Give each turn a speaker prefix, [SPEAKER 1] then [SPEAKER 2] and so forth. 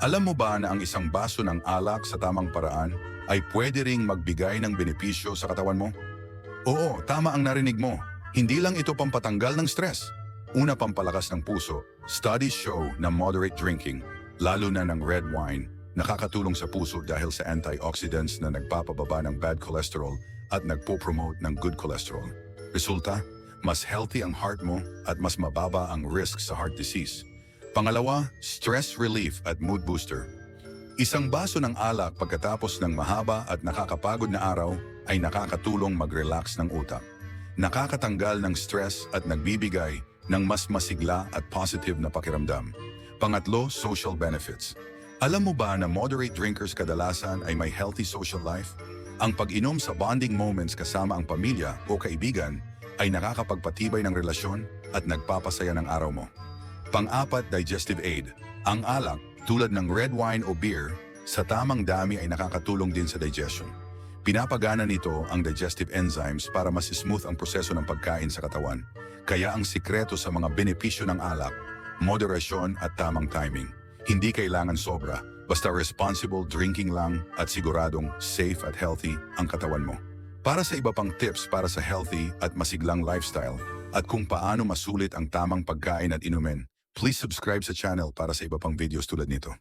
[SPEAKER 1] Alam mo ba na ang isang baso ng alak sa tamang paraan ay pwede ring magbigay ng benepisyo sa katawan mo? Oo, tama ang narinig mo. Hindi lang ito pampatanggal ng stress. Una pampalakas ng puso, studies show na moderate drinking, lalo na ng red wine, nakakatulong sa puso dahil sa antioxidants na nagpapababa ng bad cholesterol at nagpo-promote ng good cholesterol. Resulta, mas healthy ang heart mo at mas mababa ang risk sa heart disease. Pangalawa, stress relief at mood booster. Isang baso ng alak pagkatapos ng mahaba at nakakapagod na araw ay nakakatulong mag-relax ng utak. Nakakatanggal ng stress at nagbibigay ng mas masigla at positive na pakiramdam. Pangatlo, social benefits. Alam mo ba na moderate drinkers kadalasan ay may healthy social life? Ang pag-inom sa bonding moments kasama ang pamilya o kaibigan ay nakakapagpatibay ng relasyon at nagpapasaya ng araw mo. Pang-apat, digestive aid. Ang alak, tulad ng red wine o beer, sa tamang dami ay nakakatulong din sa digestion. Pinapagana nito ang digestive enzymes para mas smooth ang proseso ng pagkain sa katawan. Kaya ang sikreto sa mga benepisyo ng alak, moderasyon at tamang timing. Hindi kailangan sobra, basta responsible drinking lang at siguradong safe at healthy ang katawan mo. Para sa iba pang tips para sa healthy at masiglang lifestyle at kung paano masulit ang tamang pagkain at inumin, please subscribe sa channel para sa iba pang videos tulad nito.